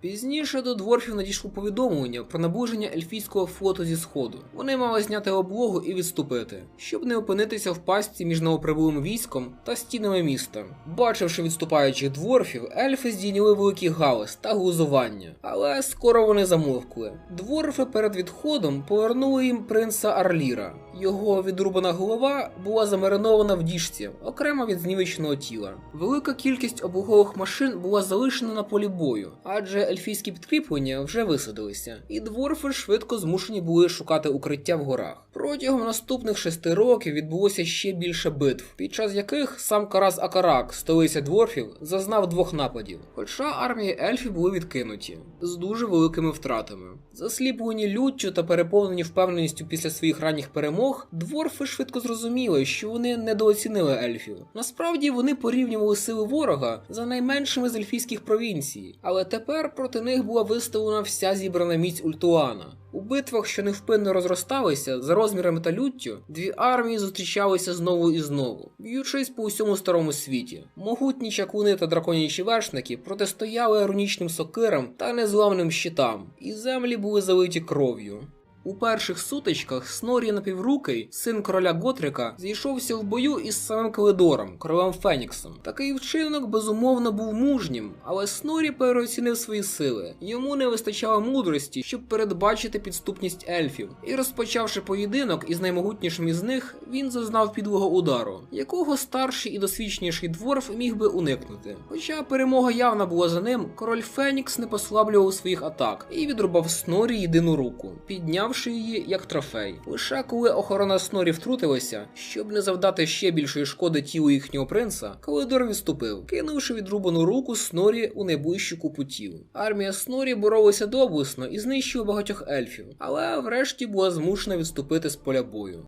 Пізніше до дворфів надійшло повідомлення про наближення ельфійського флоту зі сходу. Вони мали зняти облогу і відступити, щоб не опинитися в пастці між новоприбулим військом та стінами міста. Бачивши відступаючих дворфів, ельфи здійняли великий галас та глузування, але скоро вони замовкли. Дворфи перед відходом повернули їм принца Арліра. Його відрубана голова була замаринована в діжці, окремо від знівеченого тіла. Велика кількість облогових машин була залишена на полі бою, адже ельфійські підкріплення вже висадилися, і дворфи швидко змушені були шукати укриття в горах. Протягом наступних шести років відбулося ще більше битв, під час яких сам Карас Акарак, столиця дворфів, зазнав двох нападів. Хоча армії ельфів були відкинуті з дуже великими втратами. Засліплені люттю та переповнені впевненістю після своїх ранніх перемог, дворфи швидко зрозуміли, що вони недооцінили ельфів. Насправді вони порівнювали сили ворога за найменшими з ельфійських провінцій, але тепер проти них була виставлена вся зібрана міць Ультуана. У битвах, що невпинно розросталися за розмірами та люттю, дві армії зустрічалися знову і знову, б'ючись по усьому старому світі. Могутні чакуни та драконячі вершники протистояли рунічним сокирам та незламним щитам, і землі були залиті кров'ю. У перших сутичках Снорі напіврукий, син короля Готрика, зійшовся в бою із самим Калидором, королем Феніксом. Такий вчинок безумовно був мужнім, але Снорі переоцінив свої сили. Йому не вистачало мудрості, щоб передбачити підступність ельфів. І розпочавши поєдинок із наймогутнішим із них, він зазнав підлого удару, якого старший і досвідченіший дворф міг би уникнути. Хоча перемога явна була за ним, король Фенікс не послаблював своїх атак і відрубав Снорі єдину руку, піднявши її як трофей. Лише коли охорона Снорі втрутилася, щоб не завдати ще більшої шкоди тілу їхнього принца, Калидор відступив, кинувши відрубану руку Снорі у найближчу купу тіл. Армія Снорі боролася доблесно і знищила багатьох ельфів, але врешті була змушена відступити з поля бою.